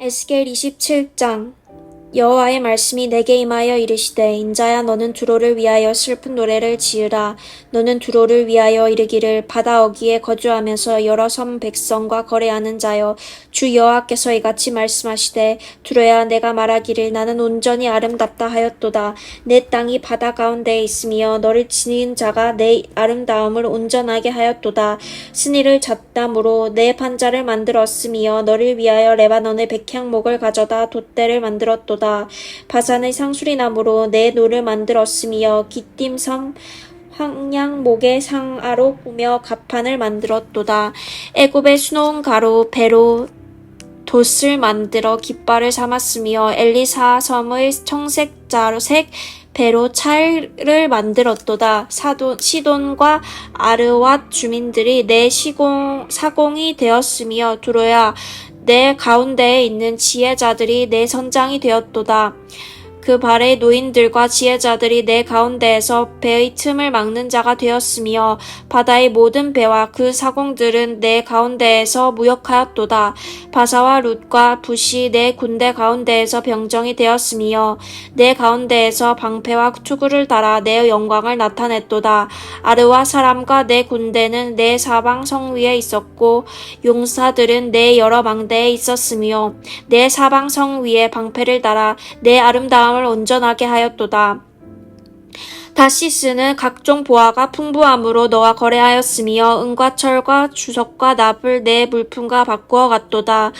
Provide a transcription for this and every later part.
에스겔 27장 여호와의 말씀이 내게 임하여 이르시되 인자야 너는 두로를 위하여 슬픈 노래를 지으라. 너는 두로를 위하여 이르기를 바다 어기에 거주하면서 여러 섬 백성과 거래하는 자여 주 여호와께서 이같이 말씀하시되 두로야 내가 말하기를 나는 온전히 아름답다 하였도다. 내 땅이 바다 가운데에 있으며 너를 지닌 자가 내 아름다움을 온전하게 하였도다. 스니를 잣담으로 내 판자를 만들었으며 너를 위하여 레바논의 백향목을 가져다 돛대를 만들었도다 바산의 상수리나무로 내 노를 만들었으며 기띔섬 황양목의 상아로 꾸며 가판을 만들었도다 애굽의 수놓은 가로 배로 돛을 만들어 깃발을 삼았으며 엘리사 섬의 청색 자색 배로 찰을 만들었도다. 사돈, 시돈과 아르왓 주민들이 내 시공, 사공이 되었으며 두로야 내 가운데에 있는 지혜자들이 내 선장이 되었도다. 그 발의 노인들과 지혜자들이 내 가운데에서 배의 틈을 막는 자가 되었으며 바다의 모든 배와 그 사공들은 내 가운데에서 무역하였도다. 바사와 룻과 붓이 내 군대 가운데에서 병정이 되었으며 내 가운데에서 방패와 투구를 달아 내 영광을 나타냈도다. 아르와 사람과 내 군대는 내 사방 성 위에 있었고 용사들은 내 여러 망대에 있었으며 내 사방 성 위에 방패를 달아 내 아름다 움을 온전하게 하였도다. 다시스는 각종 보화가 풍부함으로 너와 거래하였으며 은과 철과 주석과 납을 내 물품과 바꾸어 갔도다.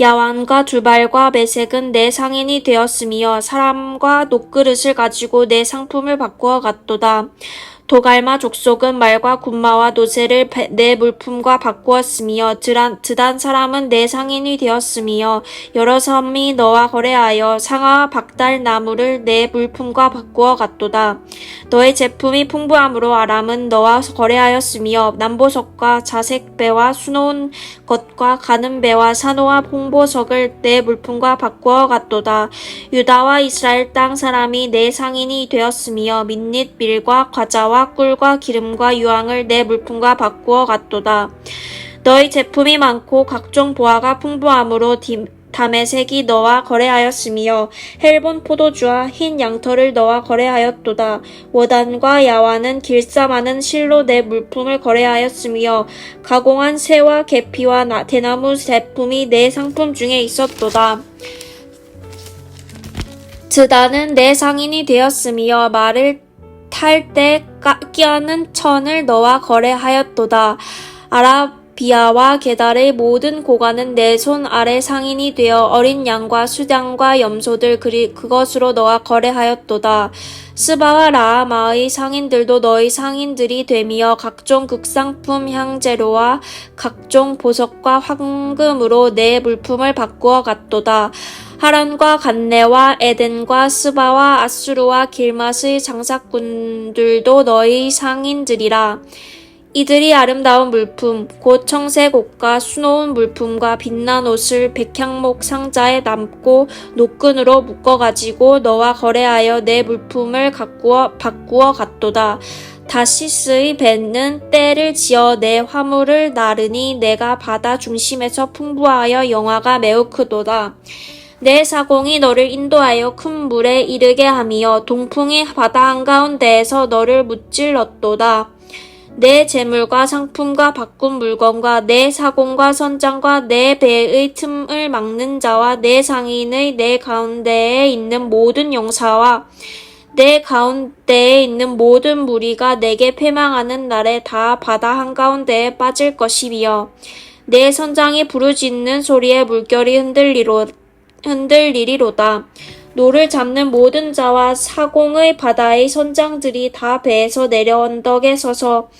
야완과 두발과 매색은 내 상인이 되었으며 사람과 녹그릇을 가지고 내 상품을 바꾸어 갔도다. 도갈마 족속은 말과 군마와 노새를 배- 내 물품과 바꾸었으며 드란, 드단 사람은 내 상인이 되었으며 여러 섬이 너와 거래하여 상아와 박달 나무를 내 물품과 바꾸어 갔도다. 너의 제품이 풍부함으로 아람은 너와 거래하였으며 남보석과 자색배와 수놓은 것과 가는 배와 산호와 홍보석을 내 물품과 바꾸어 갔도다. 유다와 이스라엘 땅 사람이 내 상인이 되었으며 민닛 밀과 과자와 꿀과 기름과 유황을 내 물품과 바꾸어 갔도다. 너희 제품이 많고 각종 보화가 풍부함으로 디- 다메색이 너와 거래하였으며 헬본 포도주와 흰 양털을 너와 거래하였도다. 워단과 야와는 많은 실로 내 물품을 거래하였으며 가공한 새와 계피와 나- 대나무 제품이 내 상품 중에 있었도다. 드다는 내 상인이 되었으며 말을 탈때 끼하는 천을 너와 거래하였도다. 아라비아와 게달의 모든 고관은 내 손 아래 상인이 되어 어린 양과 수장과 염소들 그리 그것으로 너와 거래하였도다. 스바와 라마의 상인들도 너희 상인들이 되며 각종 극상품 향재료와 각종 보석과 황금으로 내 물품을 바꾸어 갔도다. 하란과 간네와 에덴과 스바와 아수르와 길맛의 장사꾼들도 너희 상인들이라. 이들이 아름다운 물품, 곧 청색 옷과 수놓은 물품과 빛난 옷을 백향목 상자에 담고 노끈으로 묶어가지고 너와 거래하여 내 물품을 가꾸어, 바꾸어 갔도다. 다시스의 배는 때를 지어 내 화물을 나르니 내가 바다 중심에서 풍부하여 영화가 매우 크도다. 내 사공이 너를 인도하여 큰 물에 이르게 하며 동풍이 바다 한가운데에서 너를 무찔렀도다. 내 재물과 상품과 바꾼 물건과 내 사공과 선장과 내 배의 틈을 막는 자와 내 상인의 내 가운데에 있는 모든 용사와 내 가운데에 있는 모든 무리가 내게 패망하는 날에 다 바다 한가운데에 빠질 것이며 내 선장이 부르짖는 소리에 물결이 흔들리로 흔들리리로다. 노를 잡는 모든 자와 사공의 바다의 선장들이 다 배에서 내려 언덕에 서서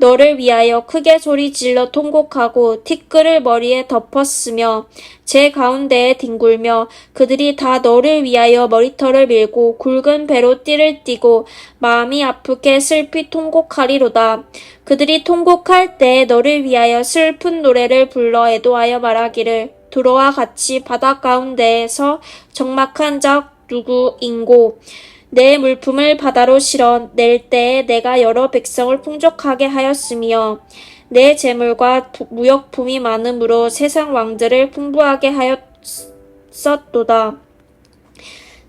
너를 위하여 크게 소리 질러 통곡하고 티끌을 머리에 덮었으며 제 가운데에 뒹굴며 그들이 다 너를 위하여 머리털을 밀고 굵은 배로 띠를 띠고 마음이 아프게 슬피 통곡하리로다. 그들이 통곡할 때 너를 위하여 슬픈 노래를 불러 애도하여 말하기를 두로와 같이 바다 가운데에서 적막한 적 누구인고 내 물품을 바다로 실어 낼 때에 내가 여러 백성을 풍족하게 하였으며 내 재물과 부- 무역품이 많음으로 세상 왕들을 풍부하게 하였었도다.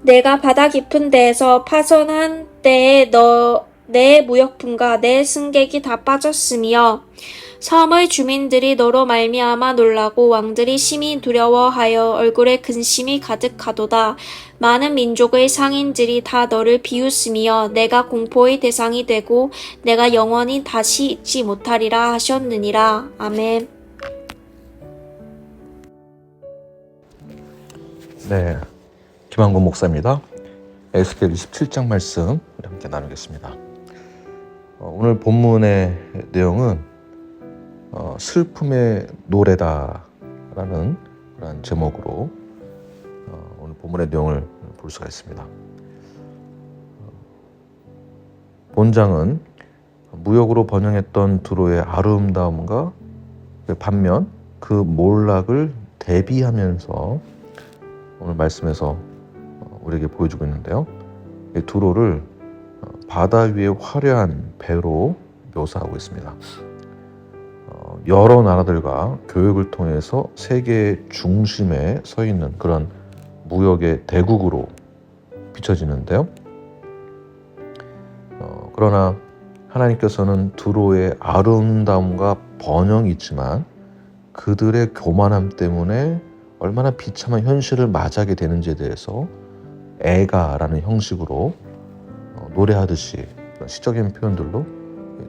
내가 바다 깊은 데에서 파손한 때에 너, 내 무역품과 내 승객이 다 빠졌으며 섬의 주민들이 너로 말미암아 놀라고 왕들이 심히 두려워하여 얼굴에 근심이 가득하도다. 많은 민족의 상인들이 다 너를 비웃으며 내가 공포의 대상이 되고 내가 영원히 다시 잊지 못하리라 하셨느니라. 아멘. 네, 김한곤 목사입니다. 에스겔 27장 말씀 함께 나누겠습니다. 어, 오늘 본문의 내용은 어, 슬픔의 노래다라는 그런 제목으로 어, 오늘 본문의 내용을 볼 수가 있습니다. 어, 본장은 무역으로 번영했던 두로의 아름다움과 그 반면 그 몰락을 대비하면서 오늘 말씀에서 어, 우리에게 보여주고 있는데요. 이 두로를 어, 바다 위의 화려한 배로 묘사하고 있습니다. 어, 여러 나라들과 교육을 통해서 세계 중심에 서 있는 그런 무역의 대국으로 비춰지는데요. 어, 그러나 하나님께서는 두로의 아름다움과 번영이 있지만 그들의 교만함 때문에 얼마나 비참한 현실을 맞이하게 되는지에 대해서 애가라는 형식으로 어, 노래하듯이 시적인 표현들로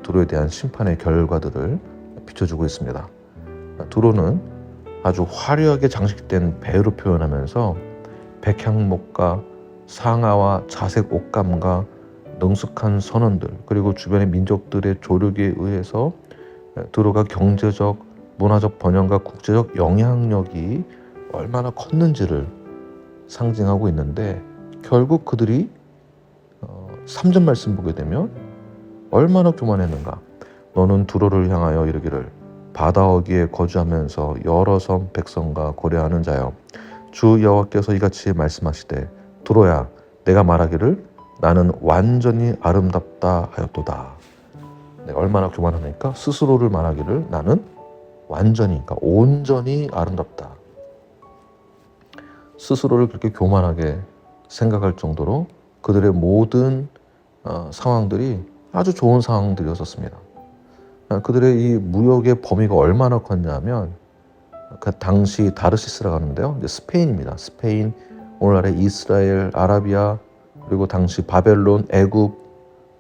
두로에 대한 심판의 결과들을 비춰주고 있습니다. 두로는 아주 화려하게 장식된 배로 표현하면서 백향목과 상아와 자색 옷감과 능숙한 선원들 그리고 주변의 민족들의 조력에 의해서 두로가 경제적, 문화적 번영과 국제적 영향력이 얼마나 컸는지를 상징하고 있는데 결국 그들이 어, 3절 말씀 보게 되면 얼마나 교만했는가 너는 두로를 향하여 이르기를 바다 어귀에 거주하면서 여러 섬 백성과 고려하는 자여 주 여호와께서 이같이 말씀하시되 두로야 내가 말하기를 나는 완전히 아름답다 하였도다 내가 얼마나 교만하니까 스스로를 말하기를 나는 완전히 그러니까 온전히 아름답다 스스로를 그렇게 교만하게 생각할 정도로 그들의 모든 어, 상황들이 아주 좋은 상황들이었었습니다. 어, 그들의 이 무역의 범위가 얼마나 컸냐면 그 당시 다르시스라고 하는데요. 스페인입니다. 스페인, 오늘날의 이스라엘, 아라비아 그리고 당시 바벨론, 애굽,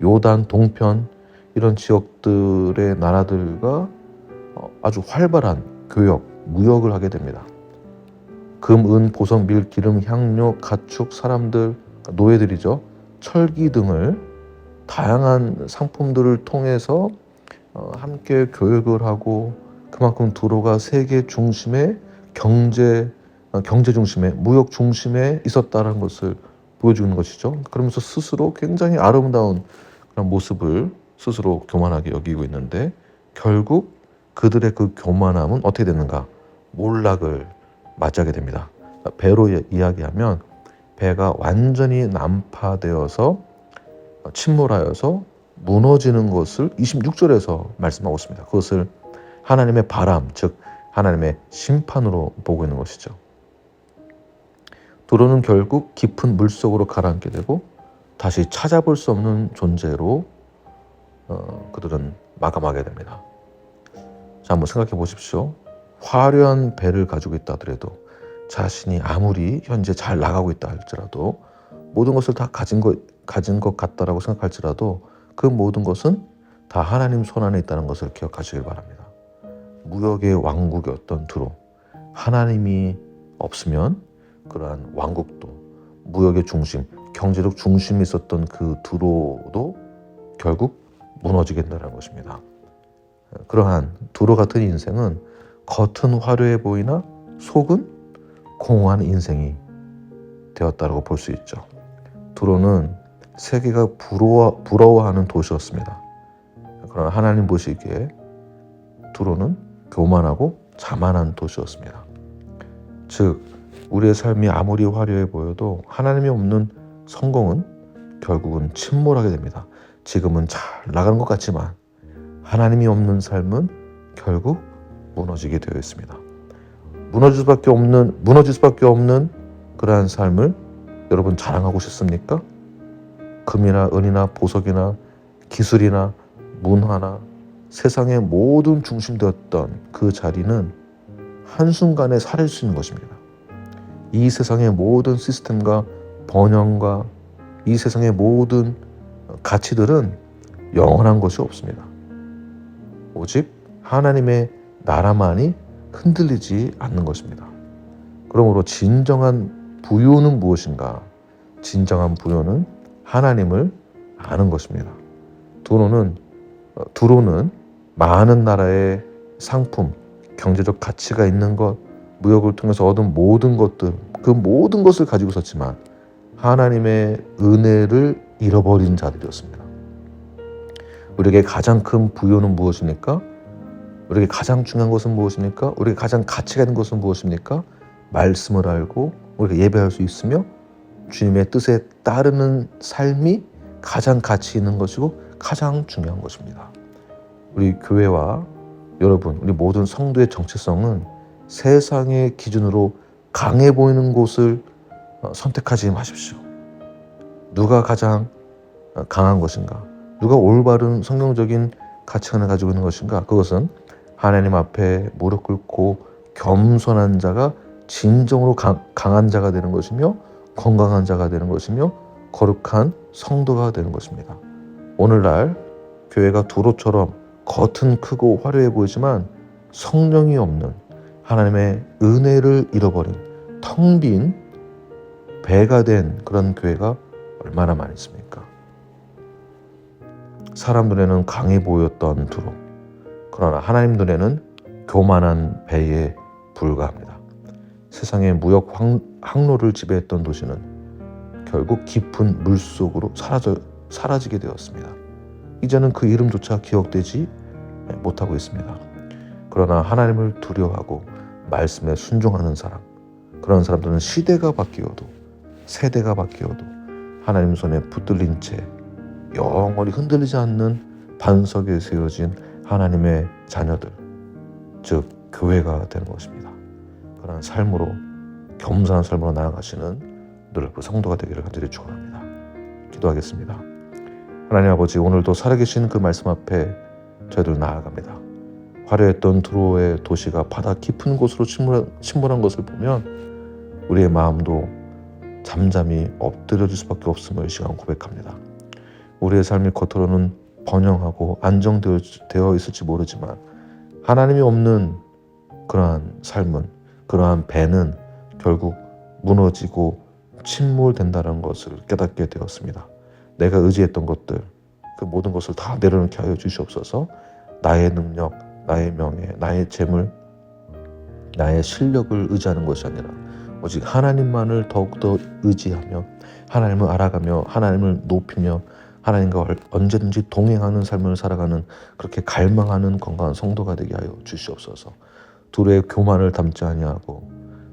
요단, 동편 이런 지역들의 나라들과 어, 아주 활발한 교역, 무역을 하게 됩니다. 금, 은, 보석, 밀, 기름, 향료, 가축, 사람들, 노예들이죠. 철기 등을 다양한 상품들을 통해서 어, 함께 교육을 하고 그만큼 두로가 세계 중심의 경제 어, 경제 중심의 무역 중심에 있었다는 것을 보여주는 것이죠. 그러면서 스스로 굉장히 아름다운 그런 모습을 스스로 교만하게 여기고 있는데 결국 그들의 그 교만함은 어떻게 되는가? 몰락을 맞이하게 됩니다. 배로 이- 이야기하면 배가 완전히 난파되어서 침몰하여서 무너지는 것을 26절에서 말씀하고 있습니다. 그것을 하나님의 바람, 즉 하나님의 심판으로 보고 있는 것이죠. 도로는 결국 깊은 물 속으로 가라앉게 되고 다시 찾아볼 수 없는 존재로 어, 그들은 마감하게 됩니다. 자, 한번 생각해 보십시오. 화려한 배를 가지고 있다 하더라도 자신이 아무리 현재 잘 나가고 있다 할지라도 모든 것을 다 가진 것 가진 것 같다라고 생각할지라도 그 모든 것은 다 하나님 손 안에 있다는 것을 기억하시길 바랍니다. 무역의 왕국이었던 두로 하나님이 없으면 그러한 왕국도 무역의 중심, 경제적 중심이 있었던 그 두로도 결국 무너지게 된다는 것입니다. 그러한 두로 같은 인생은 겉은 화려해 보이나 속은 공허한 인생이 되었다고 볼 수 있죠. 두로는 세계가 부러워, 부러워하는 도시였습니다. 그러나 하나님 보시기에 두로는 교만하고 자만한 도시였습니다. 즉 우리의 삶이 아무리 화려해 보여도 하나님이 없는 성공은 결국은 침몰하게 됩니다. 지금은 잘 나가는 것 같지만 하나님이 없는 삶은 결국 무너지게 되어 있습니다. 무너질 수밖에 없는 무너질 수밖에 없는 그러한 삶을 여러분 자랑하고 싶습니까? 금이나 은이나 보석이나 기술이나 문화나 세상의 모든 중심되었던 그 자리는 한순간에 사라질 수 있는 것입니다. 이 세상의 모든 시스템과 번영과 이 세상의 모든 가치들은 영원한 것이 없습니다. 오직 하나님의 나라만이 흔들리지 않는 것입니다. 그러므로 진정한 부요는 무엇인가? 진정한 부요는 하나님을 아는 것입니다. 두로는 어, 두로는 많은 나라의 상품, 경제적 가치가 있는 것, 무역을 통해서 얻은 모든 것들, 그 모든 것을 가지고 있었지만 하나님의 은혜를 잃어버린 자들이었습니다. 우리에게 가장 큰 부요는 무엇입니까? 우리에게 가장 중요한 것은 무엇입니까? 우리에게 가장 가치가 있는 것은 무엇입니까? 말씀을 알고 우리가 예배할 수 있으며 주님의 뜻에 따르는 삶이 가장 가치 있는 것이고 가장 중요한 것입니다. 우리 교회와 여러분, 우리 모든 성도의 정체성은 세상의 기준으로 강해 보이는 곳을 어, 선택하지 마십시오. 누가 가장 어, 강한 것인가? 누가 올바른 성경적인 가치관을 가지고 있는 것인가? 그것은 하나님 앞에 무릎 꿇고 겸손한 자가 진정으로 강, 강한 자가 되는 것이며 건강한 자가 되는 것이며 거룩한 성도가 되는 것입니다. 오늘날 교회가 도로처럼 겉은 크고 화려해 보이지만 성령이 없는 하나님의 은혜를 잃어버린 텅 빈 배가 된 그런 교회가 얼마나 많이 있습니까? 사람 눈에는 강해 보였던 두로 그러나 하나님 눈에는 교만한 배에 불과합니다. 세상의 무역 항, 항로를 지배했던 도시는 결국 깊은 물 속으로 사라져, 사라지게 되었습니다. 이제는 그 이름조차 기억되지 못하고 있습니다. 그러나 하나님을 두려워하고 말씀에 순종하는 사람, 그런 사람들은 시대가 바뀌어도 세대가 바뀌어도 하나님 손에 붙들린 채 영원히 흔들리지 않는 반석에 세워진 하나님의 자녀들, 즉 교회가 되는 것입니다. 그런 삶으로 겸손한 삶으로 나아가시는 늘 그 성도가 되기를 간절히 축원합니다. 기도하겠습니다. 하나님 아버지 오늘도 살아계신 그 말씀 앞에 저희들 나아갑니다. 화려했던 드로의 도시가 바다 깊은 곳으로 침몰한, 것을 보면 우리의 마음도 잠잠히 엎드려질 수밖에 없음을 이 시간 고백합니다. 우리의 삶이 겉으로는 번영하고 안정되어 있을지 모르지만 하나님이 없는 그러한 삶은 그러한 배는 결국 무너지고 침몰된다는 것을 깨닫게 되었습니다. 내가 의지했던 것들 그 모든 것을 다 내려놓게 하여 주시옵소서. 나의 능력, 나의 명예, 나의 재물, 나의 실력을 의지하는 것이 아니라 오직 하나님만을 더욱더 의지하며 하나님을 알아가며 하나님을 높이며 하나님과 언제든지 동행하는 삶을 살아가는 그렇게 갈망하는 건강한 성도가 되게 하여 주시옵소서. 둘의 교만을 담지 아니하고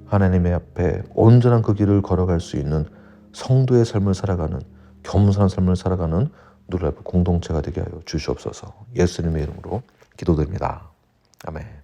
하나님의 앞에 온전한 그 길을 걸어갈 수 있는 성도의 삶을 살아가는 겸손한 삶을 살아가는 누르라이브 공동체가 되게 하여 주시옵소서. 예수님의 이름으로 기도드립니다. 아멘.